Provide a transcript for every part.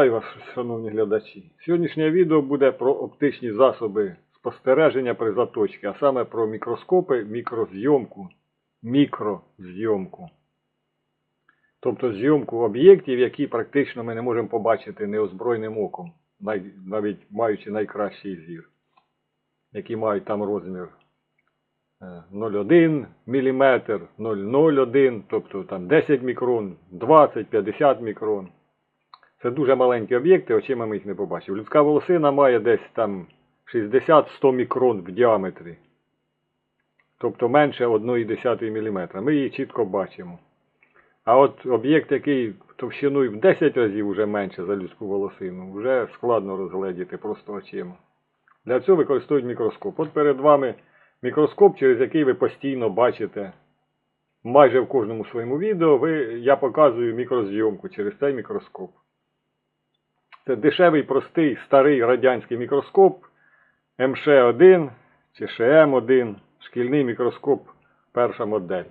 Вітаю вас, шановні глядачі. Сьогоднішнє відео буде про оптичні засоби спостереження при заточці, а саме про мікроскопи, мікрозйомку, мікрозйомку. Тобто зйомку об'єктів, які практично ми не можемо побачити неозброєним оком, навіть маючи найкращий зір, які мають там розмір е, 0,1 мм, 0,01, тобто там 10 мікрон, 20, 50 мікрон. Це дуже маленькі об'єкти, очима ми їх не побачимо. Людська волосина має десь там 60-100 мікрон в діаметрі. Тобто менше 1,1 мм. Ми її чітко бачимо. А от об'єкт, який товщиною в 10 разів вже менше за людську волосину, вже складно розгледіти просто очима. Для цього використовують мікроскоп. От перед вами мікроскоп, через який ви постійно бачите майже в кожному своєму відео, ви, я показую мікрозйомку через цей мікроскоп. Це дешевий, простий, старий радянський мікроскоп МШ1 чи ШМ1, шкільний мікроскоп, перша модель.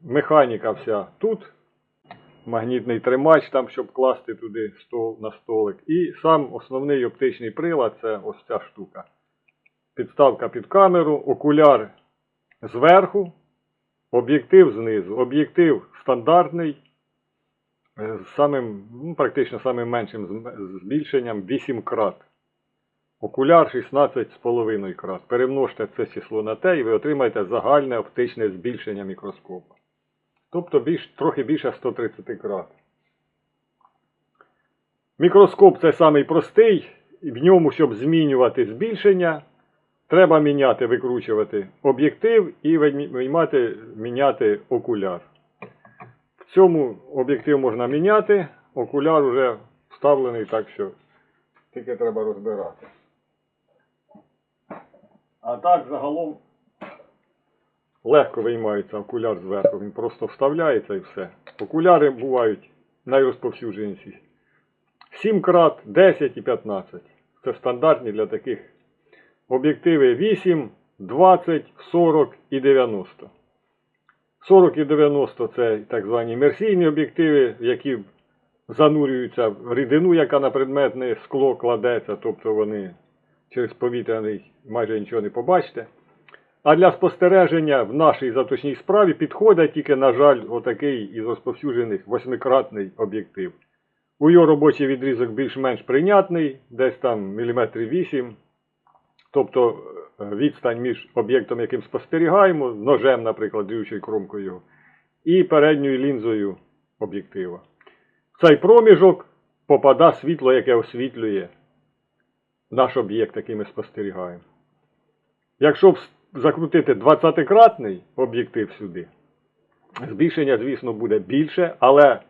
Механіка вся тут. Магнітний тримач, там, щоб класти туди стол, на столик. І сам основний оптичний прилад це ось ця штука. Підставка під камеру, окуляр зверху, об'єктив знизу. Об'єктив стандартний, е, з самим, ну, практично самим меншим збільшенням 8 крат. Окуляр 16,5 крат. Перемножте це число на те і ви отримаєте загальне оптичне збільшення мікроскопа. Тобто більш, трохи більше 130 крат. Мікроскоп це самий простий, в ньому, щоб змінювати збільшення, треба міняти, викручувати об'єктив і виймати, міняти окуляр. В цьому об'єктив можна міняти, окуляр вже вставлений, так що тільки треба розбирати. А так загалом легко виймається окуляр зверху, він просто вставляється і все. Окуляри бувають найрозповсюдженіші. 7 крат, 10 і 15. Це стандартні для таких об'єктиви 8, 20, 40 і 90. 40 і 90 це так звані імерсійні об'єктиви, які занурюються в рідину, яка на предметне скло кладеться, тобто вони через повітряний майже нічого не побачите. А для спостереження в нашій заточній справі підходить тільки, на жаль, отакий із розповсюджених восьмикратний об'єктив. У його робочий відрізок більш-менш прийнятний, десь там міліметрів 8. Тобто е, відстань між об'єктом, яким спостерігаємо, ножем, наприклад, ріючою кромкою, і передньою лінзою об'єктива. В цей проміжок попада світло, яке освітлює наш об'єкт, який ми спостерігаємо. Якщо закрутити 20-кратний об'єктив сюди, збільшення, звісно, буде більше, але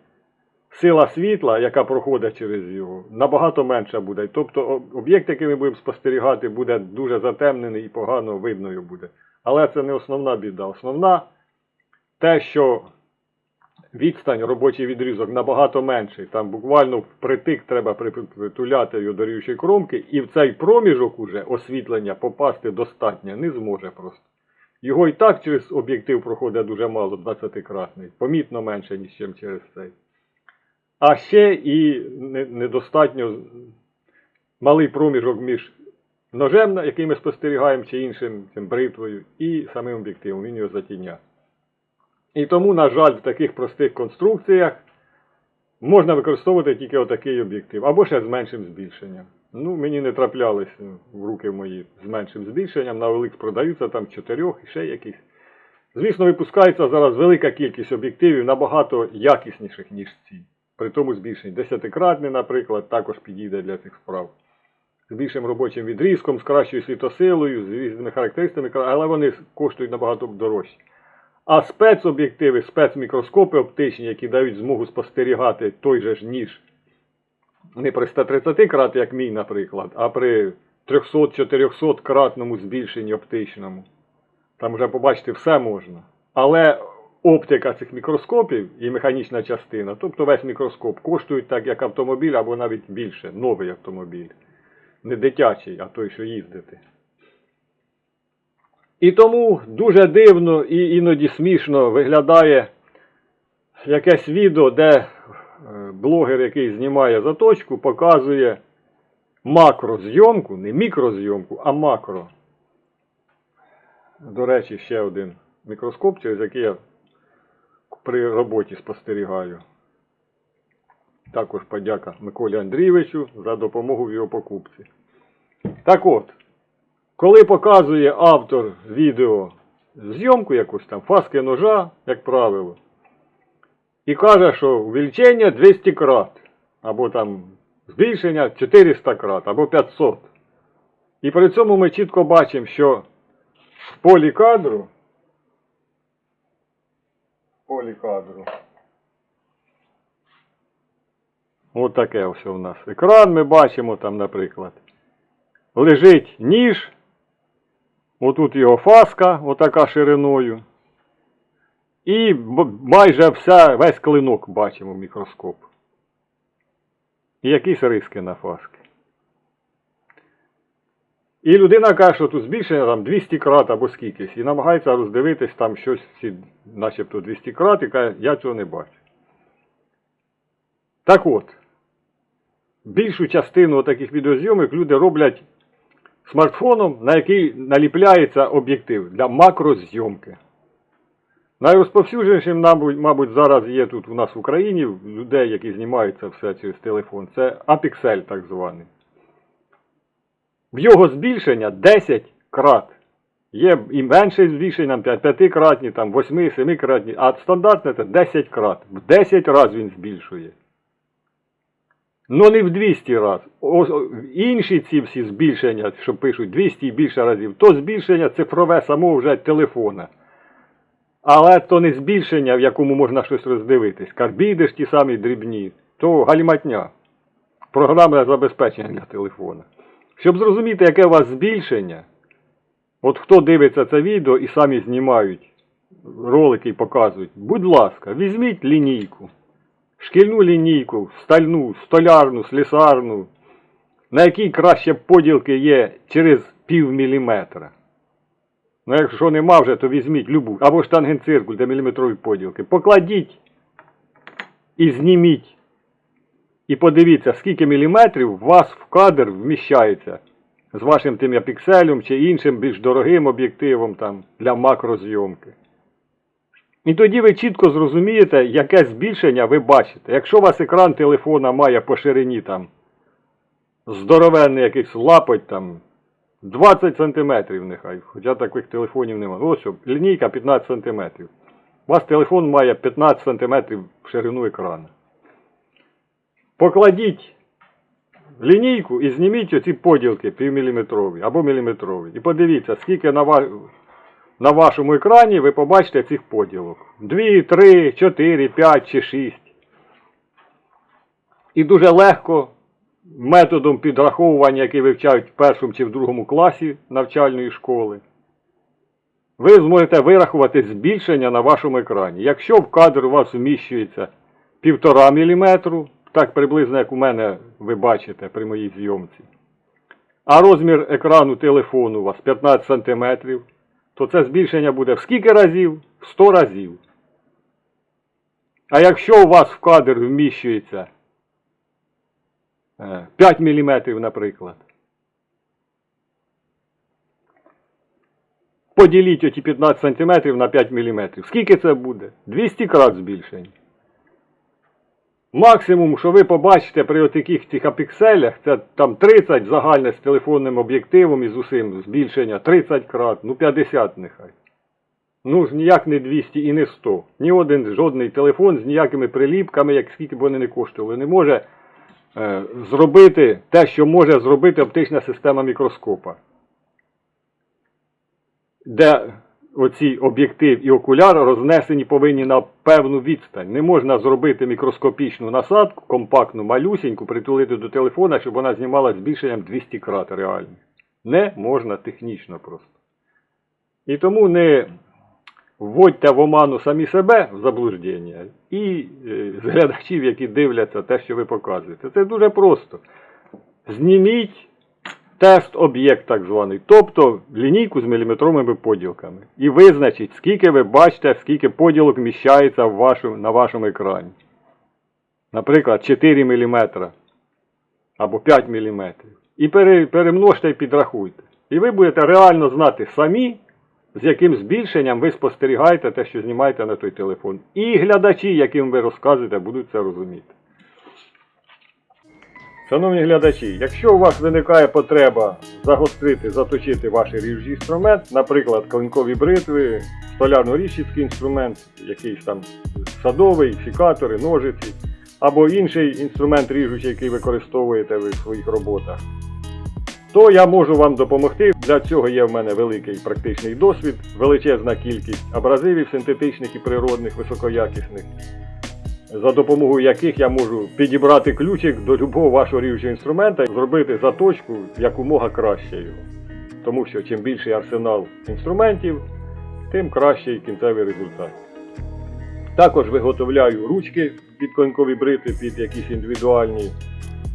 сила світла, яка проходить через його, набагато менша буде. Тобто об'єкт, який ми будемо спостерігати, буде дуже затемнений і погано видно буде. Але це не основна біда. Основна те, що відстань, робочий відрізок набагато менший. Там буквально впритик треба при- притуляти його до ріючої кромки, і в цей проміжок уже освітлення попасти достатньо не зможе просто. Його і так через об'єктив проходить дуже мало, 20-кратний, помітно менше, ніж через цей. А ще і недостатньо малий проміжок між ножем, який ми спостерігаємо, чи іншим цим бритвою, і самим об'єктивом, він його затіняє. І тому, на жаль, в таких простих конструкціях можна використовувати тільки отакий об'єктив, або ще з меншим збільшенням. Ну, мені не траплялись в руки мої з меншим збільшенням, на OLX продаються там чотирьох і ще якісь. Звісно, випускається зараз велика кількість об'єктивів набагато якісніших, ніж ці. При тому збільшенні. Десятикратний, наприклад, також підійде для цих справ. З більшим робочим відрізком, з кращою світосилою, з різними характеристиками, але вони коштують набагато дорожче. А спецоб'єктиви, спецмікроскопи оптичні, які дають змогу спостерігати той же ж ніж не при 130 крат, як мій, наприклад, а при 300-400 кратному збільшенні оптичному. Там вже побачити все можна. Але оптика цих мікроскопів і механічна частина, тобто весь мікроскоп, коштують так, як автомобіль або навіть більше, новий автомобіль. Не дитячий, а той, що їздити. І тому дуже дивно і іноді смішно виглядає якесь відео, де е, блогер, який знімає заточку, показує макрозйомку, не мікрозйомку, а макро. До речі, ще один мікроскоп, через який я при роботі спостерігаю. Також подяка Миколі Андрійовичу за допомогу в його покупці. Так от, коли показує автор відео зйомку якусь там, фаски ножа, як правило, і каже, що увеличення 200 крат, або там збільшення 400 крат, або 500. І при цьому ми чітко бачимо, що в полі кадру, полі кадру, От таке ось у нас. Екран ми бачимо там, наприклад. Лежить ніж. Отут його фаска, отака шириною. І майже вся, весь клинок бачимо в мікроскоп. І якісь риски на фаски. І людина каже, що тут збільшення там 200 крат або скількись. І намагається роздивитись там щось, начебто 200 крат, і каже, я цього не бачу. Так от, більшу частину таких відеозйомок люди роблять смартфоном, на який наліпляється об'єктив для макрозйомки. Найрозповсюдженішим, мабуть, зараз є тут у нас в Україні, людей, які знімаються все через телефон, це апіксель так званий. В його збільшення 10 крат. Є і менше збільшення, 5-кратні, там 8-7 кратні, а стандартне це 10 крат. В 10 разів він збільшує. Ну не в 200 раз. Інші ці всі збільшення, що пишуть 200 і більше разів, то збільшення цифрове самого вже телефона. Але то не збільшення, в якому можна щось роздивитись. Карбіди ж ті самі дрібні, то галіматня. Програмне забезпечення для телефона. Щоб зрозуміти, яке у вас збільшення, от хто дивиться це відео і самі знімають ролики і показують, будь ласка, візьміть лінійку шкільну лінійку, стальну, столярну, слісарну, на якій краще поділки є через пів міліметра. Ну, якщо нема вже, то візьміть любу. Або штангенциркуль, де міліметрові поділки. Покладіть і зніміть. І подивіться, скільки міліметрів у вас в кадр вміщається з вашим тим пікселем чи іншим більш дорогим об'єктивом там, для макрозйомки. І тоді ви чітко зрозумієте, яке збільшення ви бачите. Якщо у вас екран телефона має по ширині там здоровенний якийсь лапоть там 20 см нехай, хоча таких телефонів немає. Ось що, лінійка 15 см. У вас телефон має 15 см в ширину екрану. Покладіть лінійку і зніміть оці поділки півміліметрові або міліметрові. І подивіться, скільки на ва- на вашому екрані ви побачите цих поділок. 2, 3, 4, 5 чи 6. І дуже легко методом підраховування, який вивчають в першому чи в другому класі навчальної школи, ви зможете вирахувати збільшення на вашому екрані. Якщо в кадр у вас вміщується 1,5 мм, так приблизно як у мене ви бачите при моїй зйомці, а розмір екрану телефону у вас 15 см, то це збільшення буде в скільки разів? В 100 разів. А якщо у вас в кадр вміщується е, 5 мм, наприклад, поділіть оті 15 см на 5 мм. Скільки це буде? 200 крат збільшення. Максимум, що ви побачите при таких цих апікселях, це там 30 загальне з телефонним об'єктивом і з усім збільшення 30 крат, ну 50 нехай. Ну ж ніяк не 200 і не 100. Ні один жодний телефон з ніякими приліпками, як скільки б вони не коштували, не може е, зробити те, що може зробити оптична система мікроскопа. Де оці об'єктив і окуляр рознесені повинні на певну відстань. Не можна зробити мікроскопічну насадку, компактну, малюсіньку, притулити до телефона, щоб вона знімала збільшенням 200 крат реально. Не можна технічно просто. І тому не вводьте в оману самі себе в заблуждення і е, глядачів, які дивляться те, що ви показуєте. Це дуже просто. Зніміть тест-об'єкт так званий, тобто лінійку з міліметровими поділками. І визначить, скільки ви бачите, скільки поділок вміщається в вашу, на вашому екрані. Наприклад, 4 мм або 5 мм. І пере, перемножте і підрахуйте. І ви будете реально знати самі, з яким збільшенням ви спостерігаєте те, що знімаєте на той телефон. І глядачі, яким ви розказуєте, будуть це розуміти. Шановні глядачі, якщо у вас виникає потреба загострити, заточити ваш ріжучий інструмент, наприклад, клинкові бритви, столярно-ріжчицький інструмент, якийсь там садовий, фікатори, ножиці, або інший інструмент ріжучий, який використовуєте ви в своїх роботах, то я можу вам допомогти. Для цього є в мене великий практичний досвід, величезна кількість абразивів синтетичних і природних, високоякісних за допомогою яких я можу підібрати ключик до любого вашого ріжучого інструмента зробити заточку якомога краще його. Тому що чим більший арсенал інструментів, тим кращий кінцевий результат. Також виготовляю ручки під конькові брити, під якісь індивідуальні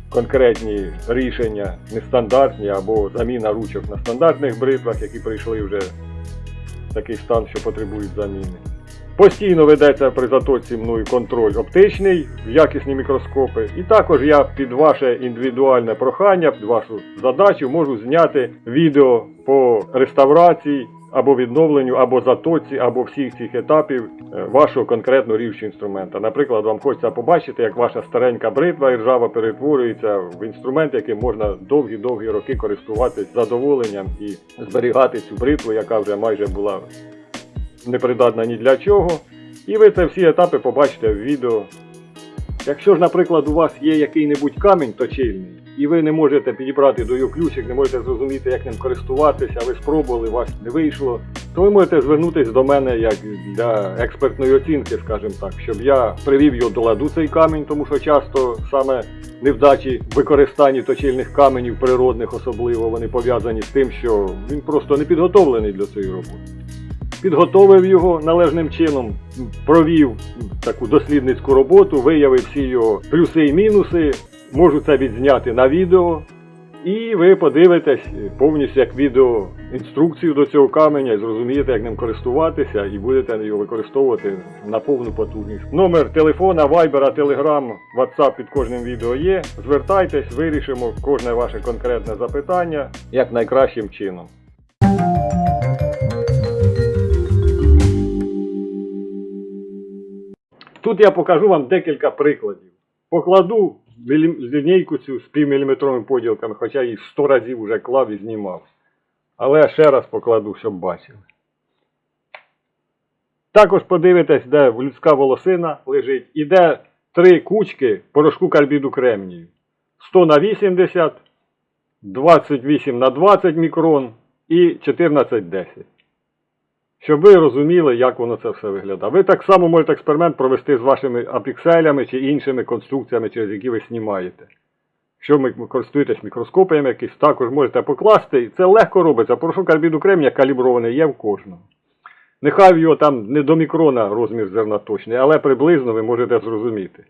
конкретні рішення, нестандартні або заміна ручок на стандартних бритвах, які прийшли вже в такий стан, що потребують заміни. Постійно ведеться при заточці мною контроль оптичний, якісні мікроскопи. І також я під ваше індивідуальне прохання, під вашу задачу можу зняти відео по реставрації або відновленню, або заточці, або всіх цих етапів е, вашого конкретно ріжучого інструмента. Наприклад, вам хочеться побачити, як ваша старенька бритва і ржава перетворюється в інструмент, яким можна довгі-довгі роки користуватись з задоволенням і зберігати цю бритву, яка вже майже була непридатна ні для чого. І ви це всі етапи побачите в відео. Якщо ж, наприклад, у вас є який-небудь камінь точильний, і ви не можете підібрати до його ключик, не можете зрозуміти, як ним користуватися, ви спробували, у вас не вийшло, то ви можете звернутися до мене як для експертної оцінки, скажімо так, щоб я привів його до ладу цей камінь, тому що часто саме невдачі в використанні точильних каменів природних особливо вони пов'язані з тим, що він просто не підготовлений для цієї роботи підготовив його належним чином, провів таку дослідницьку роботу, виявив всі його плюси і мінуси, можу це відзняти на відео. І ви подивитесь повністю як відео інструкцію до цього каменя і зрозумієте, як ним користуватися, і будете його використовувати на повну потужність. Номер телефона, вайбера, телеграм, WhatsApp під кожним відео є. Звертайтесь, вирішимо кожне ваше конкретне запитання як найкращим чином. Тут я покажу вам декілька прикладів. Покладу лінійку цю з півміліметровими поділками, хоча її 100 разів вже клав і знімав. Але ще раз покладу, щоб бачили. Також подивитесь, де людська волосина лежить, і де три кучки порошку карбіду кремнію. 100 на 80, 28 на 20 мікрон і 1410 щоб ви розуміли, як воно це все виглядає. Ви так само можете експеримент провести з вашими апікселями чи іншими конструкціями, через які ви знімаєте. Якщо ви користуєтесь мікроскопами якісь, також можете покласти. Це легко робиться. Порошок карбіду кремня калібрований є в кожному. Нехай його там не до мікрона розмір зерна точний, але приблизно ви можете зрозуміти.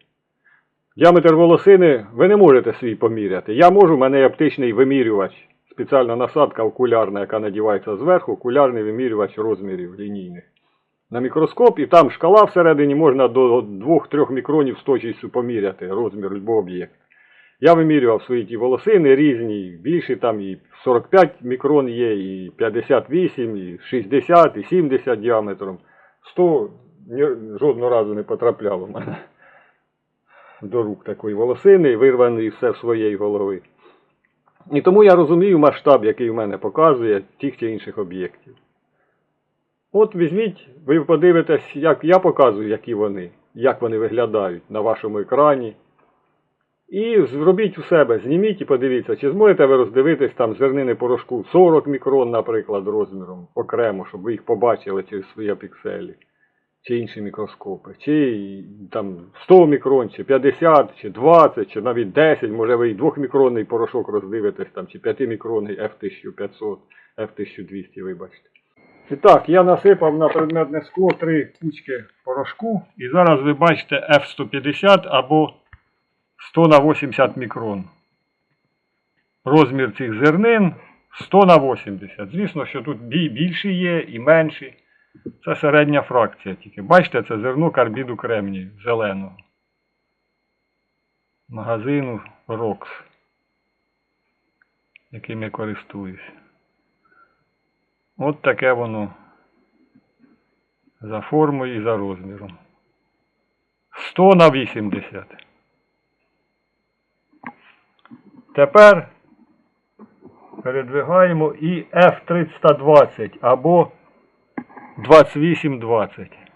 Діаметр волосини ви не можете свій поміряти. Я можу, в мене є оптичний вимірювач спеціальна насадка окулярна, яка надівається зверху, окулярний вимірювач розмірів лінійних. На мікроскоп, і там шкала всередині можна до 2-3 мікронів з точністю поміряти розмір любого об'єкта. Я вимірював свої ті волосини різні, більші там і 45 мікрон є, і 58, і 60, і 70 діаметром. 100 ні, жодного разу не потрапляло в мене до рук такої волосини, вирваної все в своєї голови. І тому я розумію масштаб, який в мене показує тих чи інших об'єктів. От візьміть, ви подивитесь, як я показую, які вони, як вони виглядають на вашому екрані. І зробіть у себе, зніміть і подивіться, чи зможете ви роздивитись там зернини порошку 40 мікрон, наприклад, розміром окремо, щоб ви їх побачили через свої пікселі, чи інші мікроскопи, чи там 100 мікрон, чи 50, чи 20, чи навіть 10, може ви і 2-мікронний порошок роздивитесь, там, чи 5-мікронний F1500, F1200, вибачте. І так, я насипав на предметне скло три кучки порошку, і зараз ви бачите F150 або 100 на 80 мікрон. розмір цих зернин 100 на 80. Звісно, що тут бі- більші є і менші. Це середня фракція тільки. Бачите, це зерно карбіду кремнію зеленого. Магазину Рокс, яким я користуюсь. От таке воно за формою і за розміром. 100 на 80. Тепер передвигаємо і F320 або 2820.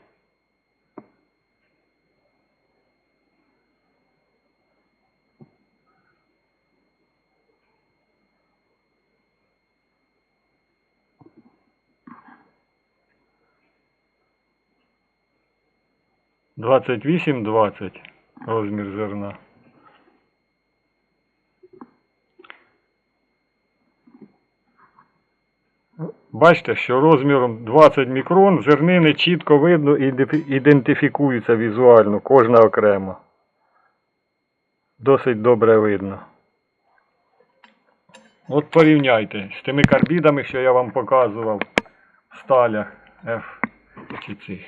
Двадцять вісім двадцять розмір зерна. Бачите, що розміром 20 мікрон зернини чітко видно і ідентифікуються візуально, кожна окремо. Досить добре видно. От порівняйте з тими карбідами, що я вам показував в сталях F чи цих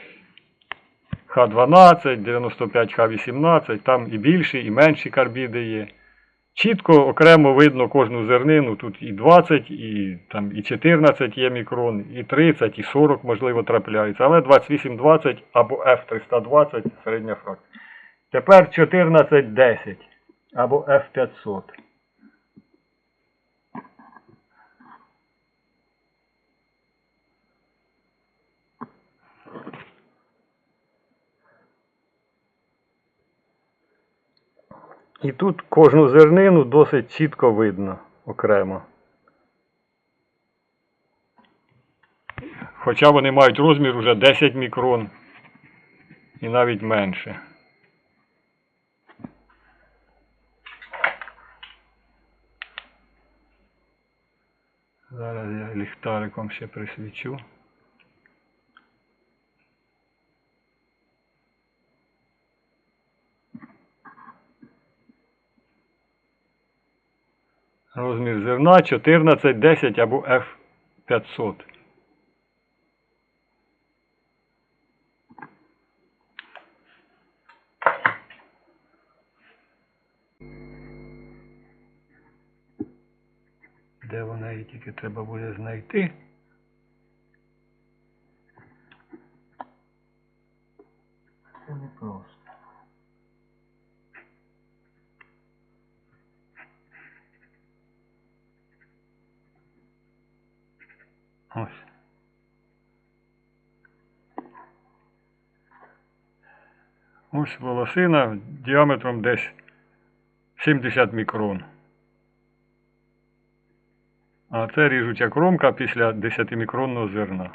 Х12, 95, Х18, там і більші, і менші карбіди є. Чітко окремо видно кожну зернину. Тут і 20, і, там, і 14 є мікрон, і 30, і 40, можливо, трапляються. Але 28-20 або F320 середня фракція. Тепер 14-10 або F500. І тут кожну зернину досить чітко видно окремо. Хоча вони мають розмір уже 10 мікрон і навіть менше. Зараз я ліхтариком ще присвічу. Розмір зерна 14, 10 або F500. Де вона її тільки треба буде знайти. Це не просто. Ось. Ось волосина діаметром десь 70 мікрон. А це ріжуча кромка після 10-мікронного зерна.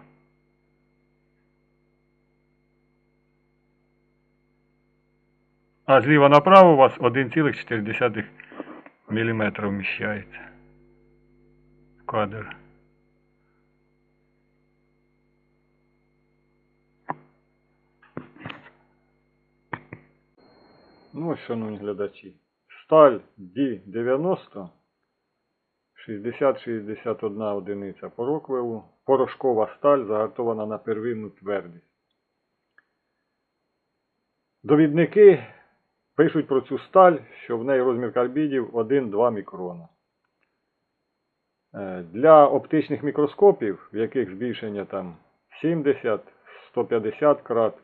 А зліва направо у вас 1,4 мм вміщається. Кадр. Ну, шановні глядачі. Сталь D90 60-61 одиниця по роквелу. Порошкова сталь загартована на первинну твердість. Довідники пишуть про цю сталь, що в неї розмір карбідів 1-2 мікрона. Е, Для оптичних мікроскопів, в яких збільшення там 70-150 крат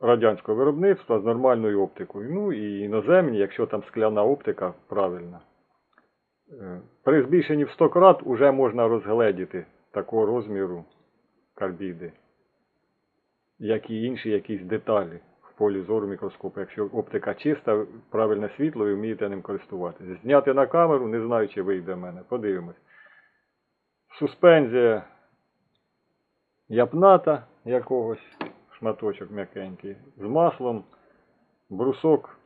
радянського виробництва з нормальною оптикою. Ну і іноземні, якщо там скляна оптика правильна. Е, При збільшенні в 100 крат вже можна розгледіти такого розміру карбіди, як і інші якісь деталі в полі зору мікроскопу. Якщо оптика чиста, правильне світло, ви вмієте ним користуватися. Зняти на камеру, не знаю, чи вийде в мене. Подивимось. Суспензія япната якогось, шматочок м'якенький. З маслом, брусок,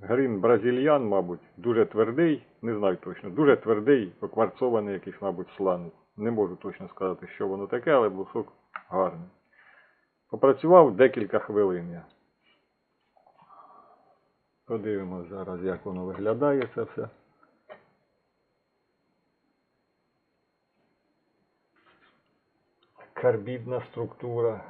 грин бразильян, мабуть, дуже твердий, не знаю точно, дуже твердий, покварцований якийсь, мабуть, сланець. Не можу точно сказати, що воно таке, але брусок гарний. Попрацював декілька хвилин я. Подивимось зараз, як воно виглядає це все. Карбідна структура.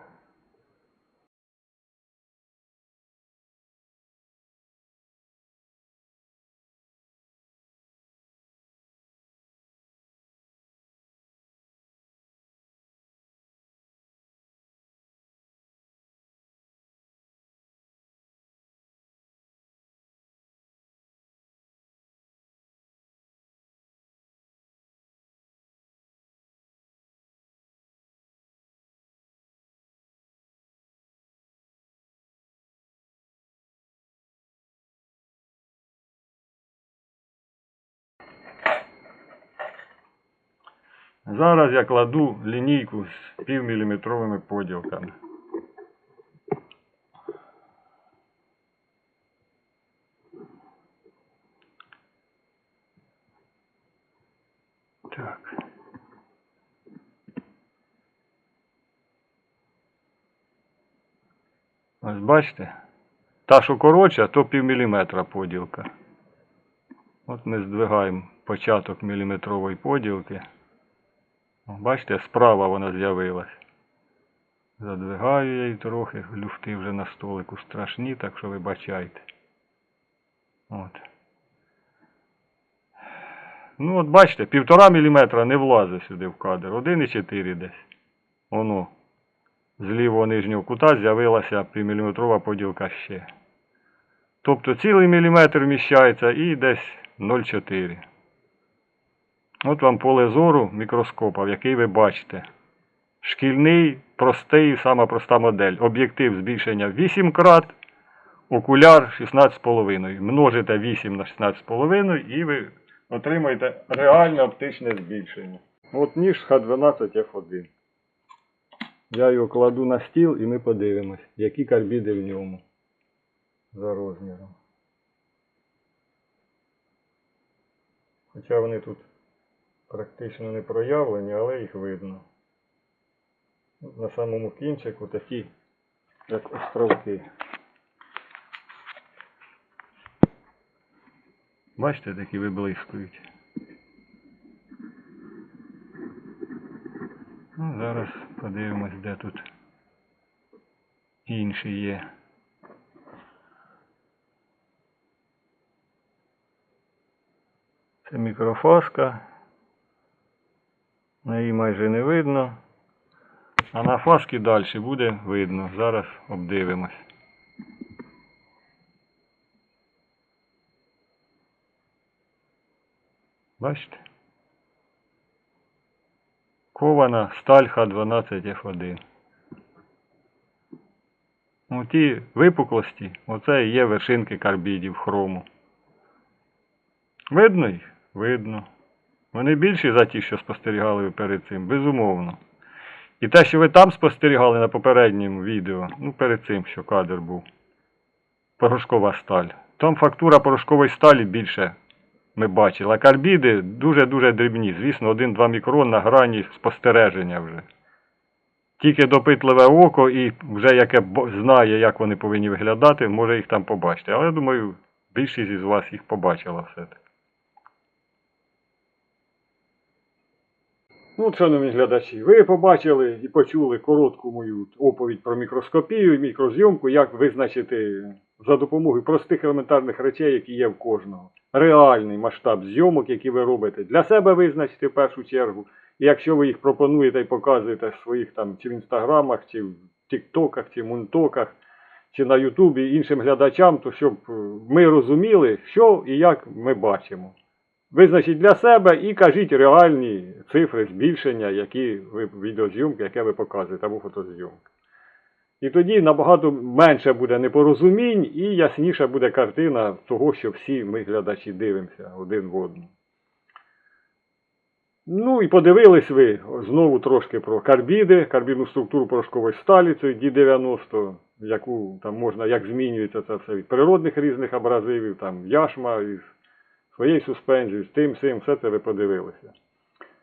Зараз я кладу лінійку з півміліметровими поділками. Так. Ось бачите? Та, що коротша, то півміліметра поділка. От ми здвигаємо початок міліметрової поділки. Бачите, справа вона з'явилась. Задвигаю я її трохи, люфти вже на столику страшні, так що вибачайте. От. Ну от бачите, півтора міліметра не влазить сюди в кадр. 1,4 десь. Воно. З лівого нижнього кута з'явилася півміліметрова поділка ще. Тобто цілий міліметр вміщається і десь 0,4. От вам поле зору мікроскопа, в який ви бачите. Шкільний, простий, сама проста модель. Об'єктив збільшення 8 крат, окуляр 16,5. Множите 8 на 16,5 і ви отримаєте реальне оптичне збільшення. От ніж Х12F1. Я його кладу на стіл і ми подивимось, які карбіди в ньому за розміром. Хоча вони тут практично не проявлені, але їх видно. На самому кінчику такі, як островки. Бачите, такі виблискують. Ну, зараз подивимось, де тут інші є. Це мікрофаска. На її майже не видно. А на фаскі далі буде видно. Зараз обдивимось. Бачите? Кована сталь Х12F1. У ті випуклості, оце і є вершинки карбідів хрому. Видно їх? Видно. Вони більші за ті, що спостерігали перед цим, безумовно. І те, що ви там спостерігали на попередньому відео, ну перед цим, що кадр був, порошкова сталь. Там фактура порошкової сталі більше ми бачили. А карбіди дуже-дуже дрібні. Звісно, 1-2 мікрон на грані спостереження вже. Тільки допитливе око і вже яке знає, як вони повинні виглядати, може їх там побачити. Але я думаю, більшість із вас їх побачила все-таки. Ну, шановні глядачі, ви побачили і почули коротку мою оповідь про мікроскопію і мікрозйомку, як визначити за допомогою простих елементарних речей, які є в кожного. Реальний масштаб зйомок, які ви робите. Для себе визначити в першу чергу. І якщо ви їх пропонуєте і показуєте в своїх там чи в інстаграмах, чи в тіктоках, чи в мунтоках, чи на Ютубі іншим глядачам, то щоб ми розуміли, що і як ми бачимо. Визначіть для себе і кажіть реальні цифри збільшення, які ви відеозйомки, яке ви показуєте, або фотозйомки. І тоді набагато менше буде непорозумінь і ясніша буде картина того, що всі ми глядачі дивимося один в одного. Ну і подивились ви знову трошки про карбіди, карбідну структуру порошкової сталі, це D90, яку там можна, як змінюється це все від природних різних абразивів, там яшма із своєю суспензією, з тим, сим, все це ви подивилися.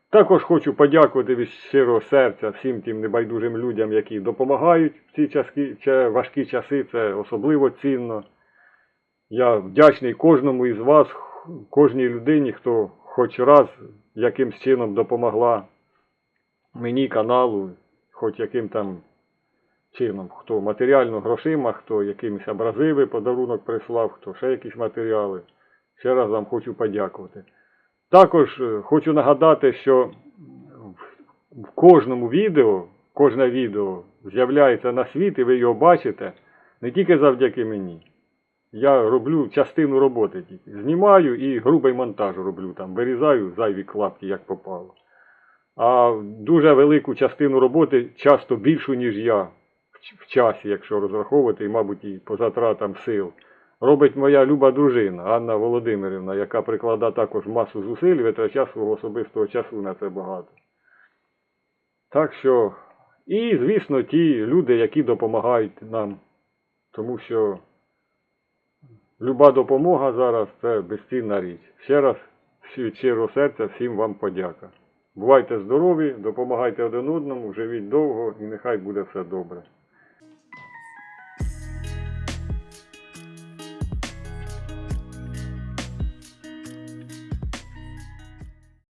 Також хочу подякувати від щирого серця всім тим небайдужим людям, які допомагають в ці часки, важкі часи, це особливо цінно. Я вдячний кожному із вас, кожній людині, хто хоч раз якимсь чином допомогла мені, каналу, хоч яким там чином, хто матеріально грошима, хто якимось абразиви подарунок прислав, хто ще якісь матеріали. Ще раз вам хочу подякувати. Також е, хочу нагадати, що в- кожному відео, кожне відео з'являється на світ, і ви його бачите не тільки завдяки мені. Я роблю частину роботи тільки. Знімаю і грубий монтаж роблю там, вирізаю зайві клапки, як попало. А дуже велику частину роботи, часто більшу, ніж я в часі, якщо розраховувати, і, мабуть, і по затратам сил. Робить моя люба дружина Анна Володимирівна, яка прикладає також масу зусиль, і витрачає свого особистого часу на це багато. Так що, і, звісно, ті люди, які допомагають нам, тому що люба допомога зараз це безцінна річ. Ще раз від щирого серця всім вам подяка. Бувайте здорові, допомагайте один одному, живіть довго і нехай буде все добре.